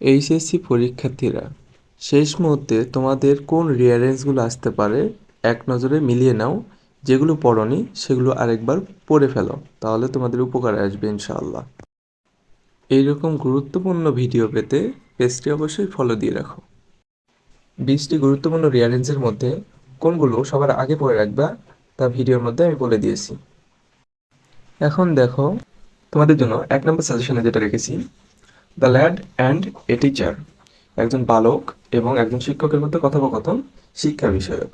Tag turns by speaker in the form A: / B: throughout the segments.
A: HSC পরীক্ষার্থীরা, শেষ মুহূর্তে তোমাদের কোন রিয়ারেন্সগুলো আসতে পারে, এক নজরে মিলিয়ে নাও। যেগুলো পড়নি, সেগুলো আরেকবার পড়ে ফেলো, তাহলে তোমাদের উপকারে আসবে ইনশাআল্লাহ। এইরকম গুরুত্বপূর্ণ ভিডিও পেতে পেজটি অবশ্যই ফলো দিয়ে রাখো। বিশটি গুরুত্বপূর্ণ রিয়ারেন্সের মধ্যে কোনগুলো সবার আগে পড়ে রাখবা, তা ভিডিওর মধ্যে আমি বলে দিয়েছি। এখন দেখো, তোমাদের জন্য এক নম্বর সাজেশনে যেটা রেখেছি the lad and a teacher একজন বালক এবং একজন শিক্ষকের মধ্যে কথোপকথন, শিক্ষা বিষয়ক।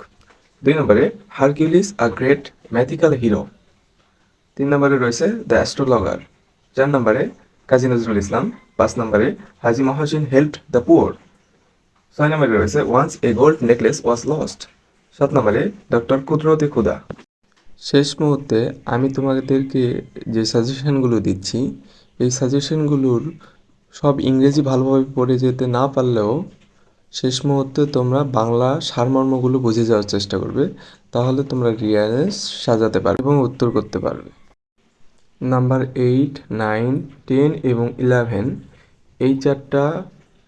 A: দুই নম্বরে, Hercules, a great mythical hero. তিন নম্বরে রয়েছে, দ্য অ্যাস্ট্রোলগার। চার নম্বরে, কাজী নজরুল ইসলাম। পাঁচ নম্বরে, Haji Mohsin helped the poor. ছয় নম্বরে রয়েছে, once a gold necklace was lost. সাত নম্বরে, ডক্টর কুদরতে খুদা শেষ মুহূর্তে আমি তোমাদেরকে যে সাজেশনগুলো দিচ্ছি, এই সাজেশনগুলোর সব ইংরেজি ভালোভাবে পড়ে যেতে না পারলেও শেষ মুহূর্তে তোমরা বাংলা সারমর্মগুলো বুঝে যাওয়ার চেষ্টা করবে, তাহলে তোমরা রিয়ারেন্স সাজাতে পারবে এবং উত্তর করতে পারবে। নাম্বার এইট, নাইন, টেন এবং ইলেভেন, এই চারটা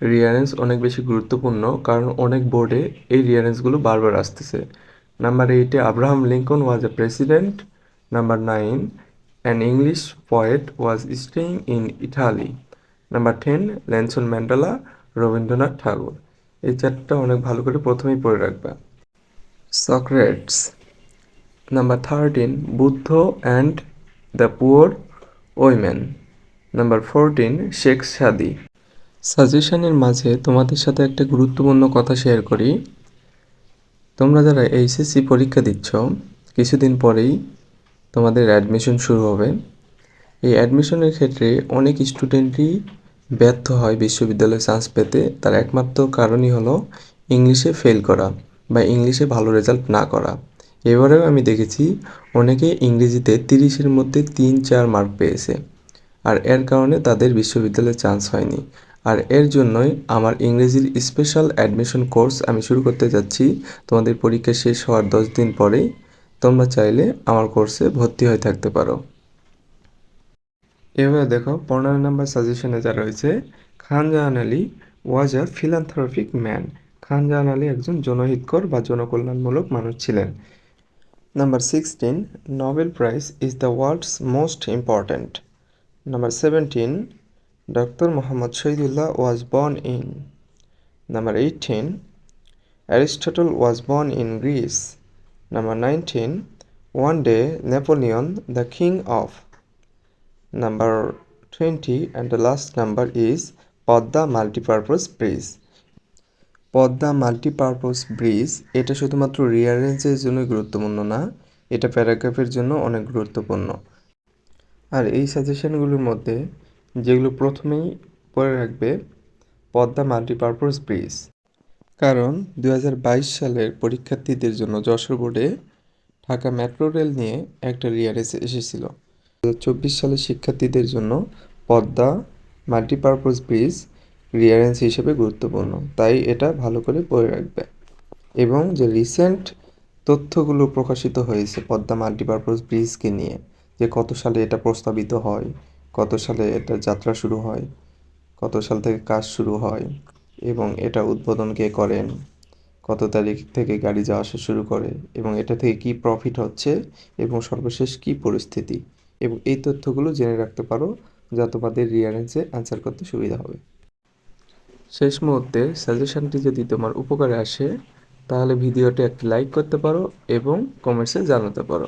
A: রিয়ারেন্স অনেক বেশি গুরুত্বপূর্ণ কারণ অনেক বোর্ডে এই রিয়ারেন্সগুলো বারবার আসতেছে। নাম্বার এইটে, Abraham Lincoln was a president number nine an English poet was staying in Italy number ten Nelson Mandela Rabindranath Thakur এই চারটা অনেক ভালো করে প্রথমেই পড়ে রাখবা। Socrates number thirteen Buddha and the poor woman number fourteen Sheikh Saadi. সাজেশনের মাঝে তোমাদের সাথে একটা গুরুত্বপূর্ণ কথা শেয়ার করি। তোমরা যারা এইচএসসি পরীক্ষা দিচ্ছ, কিছুদিন পরেই তোমাদের অ্যাডমিশন শুরু হবে। এই অ্যাডমিশনের ক্ষেত্রে অনেক স্টুডেন্টই ব্যর্থ হয় বিশ্ববিদ্যালয়ে চান্স পেতে, তার একমাত্র কারণই হলো ইংলিশে ফেল করা বা ইংলিশে ভালো রেজাল্ট না করা। এবারেও আমি দেখেছি অনেকে ইংরেজিতে তিরিশের মধ্যে তিন চার মার্ক পেয়েছে আর এর কারণে তাদের বিশ্ববিদ্যালয়ে চান্স হয়নি। আর এর জন্যই আমার ইংরেজির স্পেশাল অ্যাডমিশন কোর্স আমি শুরু করতে যাচ্ছি। তোমাদের পরীক্ষা শেষ হওয়ার দশ দিন পরেই তোমরা চাইলে আমার কোর্সে ভর্তি হয়ে থাকতে পারো। এভাবে দেখো পনেরো নাম্বার সাজেশনে যা রয়েছে Khan Jahan Ali was a philanthropic man Khan Jahan Ali একজন জনহিতকর বা জনকল্যাণমূলক মানুষ ছিলেন। Number sixteen Nobel prize is the world's most important number seventeen doctor Mohammad Shahidullah was born in number eighteen Aristotle was born in Greece number nineteen one day Napoleon the king of Number 20 and the last number is Padma multipurpose bridge Padma multipurpose bridge এটা শুধুমাত্র রিয়ারেন্সের জন্যই গুরুত্বপূর্ণ না, এটা প্যারাগ্রাফের জন্য অনেক গুরুত্বপূর্ণ। আর এই সাজেশনগুলোর মধ্যে যেগুলো প্রথমেই পড়ে রাখবে, পদ্মা মাল্টিপারপাস ব্রিজ কারণ দু হাজার বাইশ সালের পরীক্ষার্থীদের জন্য যশোর বোর্ডে ঢাকা মেট্রো রেল নিয়ে একটা রিয়ারেন্স এসেছিল। চব্বিশ সালের শিক্ষার্থীদের জন্য পদ্মা মাল্টিপারপাস ব্রিজ রিয়ারেন্স হিসেবে গুরুত্বপূর্ণ। তাই এটা ভালো করে পড়ে রাখবে। এবং যে রিসেন্ট তথ্যগুলো প্রকাশিত হয়েছে পদ্মা মাল্টিপারপাস ব্রিজকে নিয়ে, যে কত সালে এটা প্রস্তাবিত হয়, কত সালে এটা যাত্রা শুরু হয়, কত সাল থেকে কাজ শুরু হয়, এবং এটা উদ্বোধন কে করেন, কত তারিখ থেকে গাড়ি যাওয়া আসা শুরু করে, এবং এটা থেকে কি প্রফিট হচ্ছে, এবং সর্বশেষ কি পরিস্থিতি। এবং এই তথ্যগুলো জেনে রাখতে পারো, যা তোমাদের রিয়ারেন্সে অ্যান্সার করতে সুবিধা হবে। শেষ মুহূর্তে সাজেশনটি যদি তোমার উপকারে আসে, তাহলে ভিডিওটি একটি লাইক করতে পারো এবং কমেন্টসে জানাতে পারো।